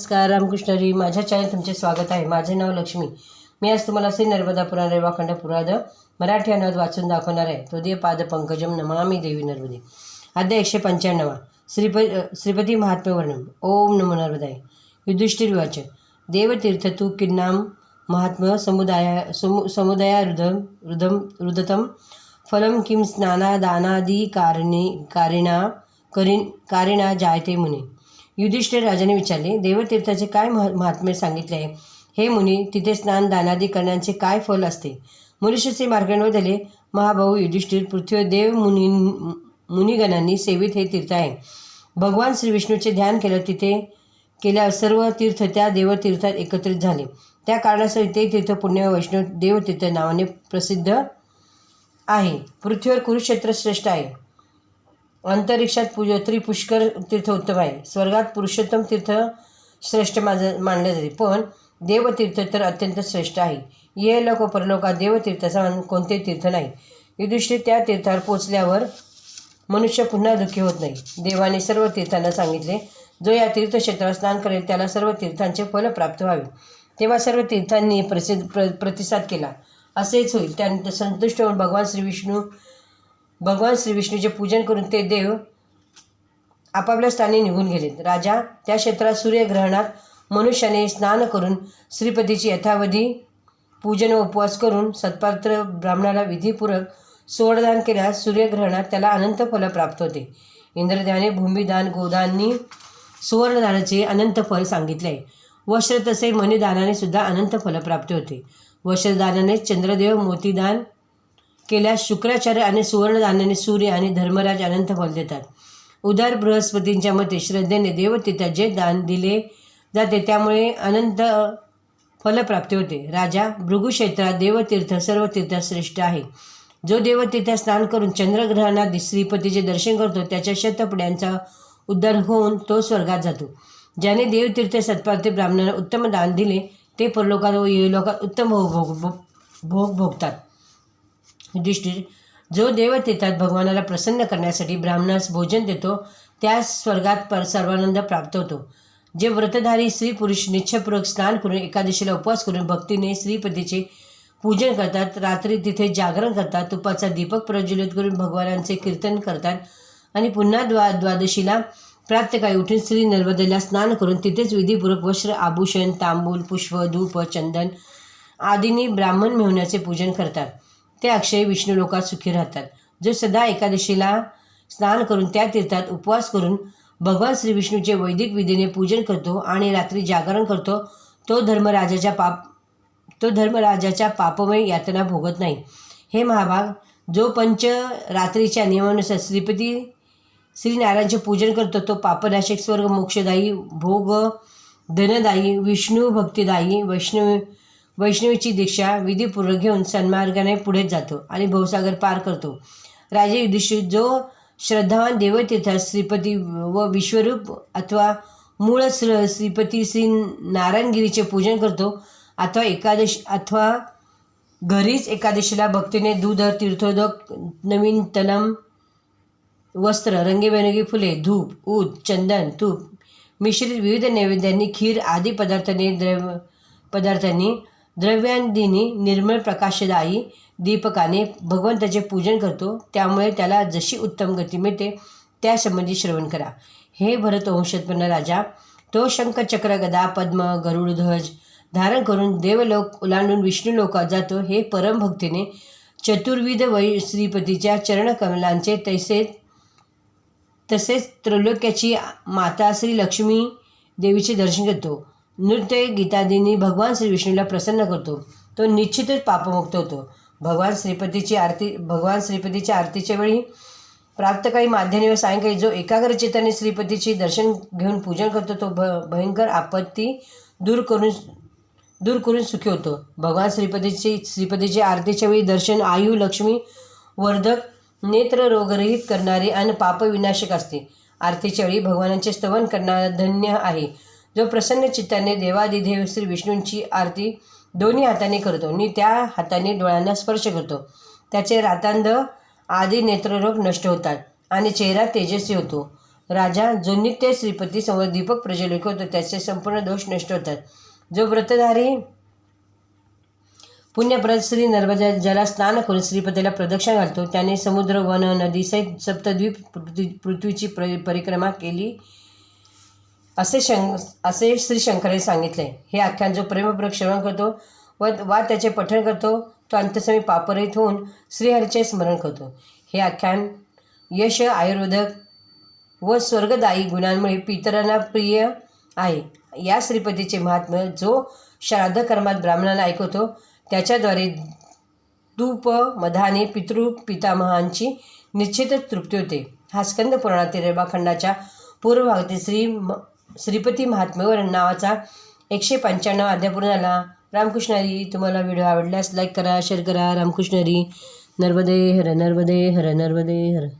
नमस्कार रामकृष्ण हरी माझ्या चॅनल तुमचे स्वागत आहे. माझे नाव लक्ष्मी. मी आज तुम्हाला श्री नर्मदा पुराण रेवाखंड पुराद मराठी अनुवाद वाचून दाखवणार आहे. तोदीय पाद पंकजम नमामी देवी नर्मदे. अध्याय एकशे पंच्याण्णवा. श्रीप श्रीपती महात्म्य वर्णन ओम नमो नर्मदाय. युधिष्ठिर वाचन देवतीर्थ तू किन्नाम महात्म समुदाया समु समुदाया रुदम रुदम रुदतम फलं किं स्नानादानादी कारणे कारिणा करिण कारिणा जायते मुनी. युधिष्ठिर राजाने विचारले देवतीर्थाचे काय मह महात्म्य सांगितले आहे? हे मुनी तिथे स्नान दानादी करण्याचे काय फल असते? मनुष्यचे मार्गण दिले महाभाऊ युधिष्ठिर पृथ्वी देव मुनी मुनिगणांनी सेवित हे तीर्थ आहे. भगवान श्री विष्णूचे ध्यान केलं तिथे केल्या सर्व तीर्थ त्या देवतीर्थात एकत्रित झाले. त्या कारणासह ते तीर्थ पुण्य वैष्णव देवतीर्थ नावाने प्रसिद्ध आहे. पृथ्वीवर कुरुक्षेत्र श्रेष्ठ आहे. अंतरिक्षात पूज त्रिपुष्कर तीर्थ उत्तम आहे स्वर्गात पुरुषोत्तम तीर्थ श्रेष्ठ माज मानले जाते. पण देवतीर्थ तर अत्यंत श्रेष्ठ आहे. ये लोक परलोकात देवतीर्थाचा कोणते तीर्थ नाही. युधिष्ठिर त्या तीर्थावर पोचल्यावर मनुष्य पुन्हा दुःखी होत नाही. देवाने सर्व तीर्थांना सांगितले जो या तीर्थक्षेत्रात स्नान करेल त्याला सर्व तीर्थांचे फल प्राप्त व्हावे. तेव्हा सर्व तीर्थांनी प्रसिद्ध प्र प्रतिसाद केला. असेच होईल. त्यानंतर संतुष्ट होऊन भगवान श्री विष्णू भगवान श्री विष्णूचे पूजन करून ते देव आपापल्या स्थानी निघून गेलेत. राजा त्या क्षेत्रात सूर्यग्रहणात मनुष्याने स्नान करून श्रीपतीची यथावधी पूजन व उपवास करून सत्पात्र ब्राह्मणाला विधीपूर्वक सुवर्णदान केल्यास सूर्यग्रहणात त्याला अनंत फल प्राप्त होते. इंद्रदेवाने भूमिदान गोदाननी सुवर्णदानाचे अनंत फल सांगितले. आहे वस्त्र तसे मणिदानाने सुद्धा अनंत फल प्राप्त होते. वस्त्रदानाने चंद्रदेव मोतीदान केल्यास शुक्राचार्य आणि सुवर्णदानाने सूर्य आणि धर्मराज अनंत फल देतात. उदार बृहस्पतींच्या मते श्रद्धेने देवतीर्थात जे दान दिले जाते. त्यामुळे अनंत फलप्राप्ती होते. राजा भृगुक्षेत्रात देवतीर्थ सर्व तीर्थात श्रेष्ठ आहे. जो देवतीर्थ स्नान करून चंद्रग्रहणात श्रीपतीचे दर्शन करतो त्याच्या शतपड्यांचा उद्धार होऊन तो स्वर्गात जातो. ज्याने देवतीर्थ सत्पार्थी ब्राह्मणांना उत्तम दान दिले ते परलोकात व येलोकात उत्तम भोग भोग भोग भोगतात. युधिष्ठिर जो देवतीर्थात भगवानाला प्रसन्न करण्यासाठी ब्राह्मणास भोजन देतो त्यास स्वर्गात पर सर्वानंद प्राप्त होतो. जे व्रतधारी स्त्री पुरुष निच्छपूर्वक स्नान करून एकादशीला उपवास करून भक्तीने श्रीपतीचे पूजन करतात रात्री तिथे जागरण करतात तुपाचा दीपक प्रज्वलित करून भगवानांचे कीर्तन करतात आणि पुन्हा द्वा द्वादशीला प्रातकाळी उठून श्री नर्मदेला स्नान करून तिथेच विधीपूर्वक वस्त्र आभूषण तांबूल पुष्प धूप चंदन आदींनी ब्राह्मण मेहण्याचे पूजन करतात. ते अक्षय विष्णू लोकात सुखी राहतात. जो सदा एकादशीला स्नान करून त्या तीर्थात उपवास करून भगवान श्री विष्णूचे वैदिक विधीने पूजन करतो आणि रात्री जागरण करतो तो धर्मराजाच्या पाप तो धर्मराजाच्या पापमय यातना भोगत नाही. हे महाभाग जो पंच रात्रीच्या नियमानुसार श्रीपती श्रीनारायणचे पूजन करतो तो पापनाशक स्वर्ग मोक्षदायी भोग धनदायी विष्णू भक्तिदायी वैष्णव वैष्णवीची दीक्षा विधीपूर्वक घेऊन सन्मार्गाने पुढे जातो आणि भवसागर पार करतो. राजे युधिष्ठिर जो श्रद्धावान देवतीर्थ श्रीपती व विश्वरूप अथवा मूळ श्र श्रीपती श्री नारायणगिरीचे पूजन करतो अथवा एकादश अथवा घरीच एकादशीला भक्तीने दूध तीर्थोदक नवीन तलम वस्त्र रंगीबेरंगी फुले धूप ऊद चंदन तूप मिश्रित विविध नैवेद्यांनी खीर आदी पदार्थांनी द्रव पदार्थांनी द्रव्यांदिनी निर्मळ प्रकाशदायी दीपकाने भगवंताचे पूजन करतो. त्यामुळे त्याला जशी उत्तम गती मिळते त्यासंबंधी श्रवण करा. हे भरत वंशोत्पन्न राजा. तो शंखचक्र गदा पद्म गरुडध्वज धारण करून देवलोक ओलांडून विष्णू लोकात जातो. हे परमभक्तीने चतुर्विध वै श्रीपतीच्या चरणकमलांचे तैसे तसेच त्रैलोक्याची माता श्री लक्ष्मी देवीचे दर्शन करतो नृत्य गीतादींनी भगवान श्री विष्णूला प्रसन्न करतो. तो निश्चितच पापमुक्त होतो. भगवान श्रीपतीची आरती भगवान श्रीपतीच्या आरतीच्या वेळी प्राप्तकाळी माध्यान्ही व सायंकाळी जो एकाग्र चित्ताने श्रीपतीचे दर्शन घेऊन पूजन करतो तो भ भयंकर आपत्ती दूर करून दूर करून सुखी होतो. भगवान श्रीपतीची श्रीपतीची आरतीच्या वेळी दर्शन आयु लक्ष्मी वर्धक नेत्र रोगरहित करणारे आणि पापविनाशक असते. आरतीच्या वेळी भगवानांचे स्तवन करणारा धन्य आहे. जो प्रसन्न चित्ताने देवादिदेव श्री विष्णूंची आरती दोन्ही हाताने करतो आणि त्या हाताने डोळ्यांना स्पर्श करतो. त्याचे रातांध आदी नेत्ररोग नष्ट होतात आणि चेहरा तेजस्वी होतो. राजा जो नित्य श्रीपती समोर दीपक प्रज्वलित होतो त्याचे संपूर्ण दोष नष्ट होतात. जो व्रतधारी पुण्यप्रद श्री नर्मदा ज्याला स्नान करून श्रीपतीला प्रदक्षिणा घालतो त्याने समुद्र वन नदी सहित सप्तद्वीप पृथ्वी पृथ्वीची प्र परिक्रमा केली. असे शं असे श्री शंकराने सांगितले. हे आख्यान जो प्रेमपूर्वक श्रवण करतो व वा त्याचे पठण करतो तो अंतसमी पापरहित होऊन श्रीहरीचे स्मरण करतो. हे आख्यान यश आयुर्वेदक व स्वर्गदायी गुणांमुळे पितरांना प्रिय आहे. या श्रीपतीचे महात्म्य जो श्राद्ध कर्मात ब्राह्मणांना ऐकवतो त्याच्याद्वारे धूप मधाने पितृ पितामहांची निश्चितच तृप्ती होते. हा स्कंद पुराणातील रेबाखंडाच्या पूर्वभागातील श्री म श्रीपती महात्मेवर नावाचा एकशे पंच्याण्णव अध्याय पूर्ण झाला. रामकृष्ण हरी तुम्हाला व्हिडिओ आवडल्यास लाईक करा शेअर करा. रामकृष्ण हरी नर्मदे हर नर्मदे हर नर्मदे हर.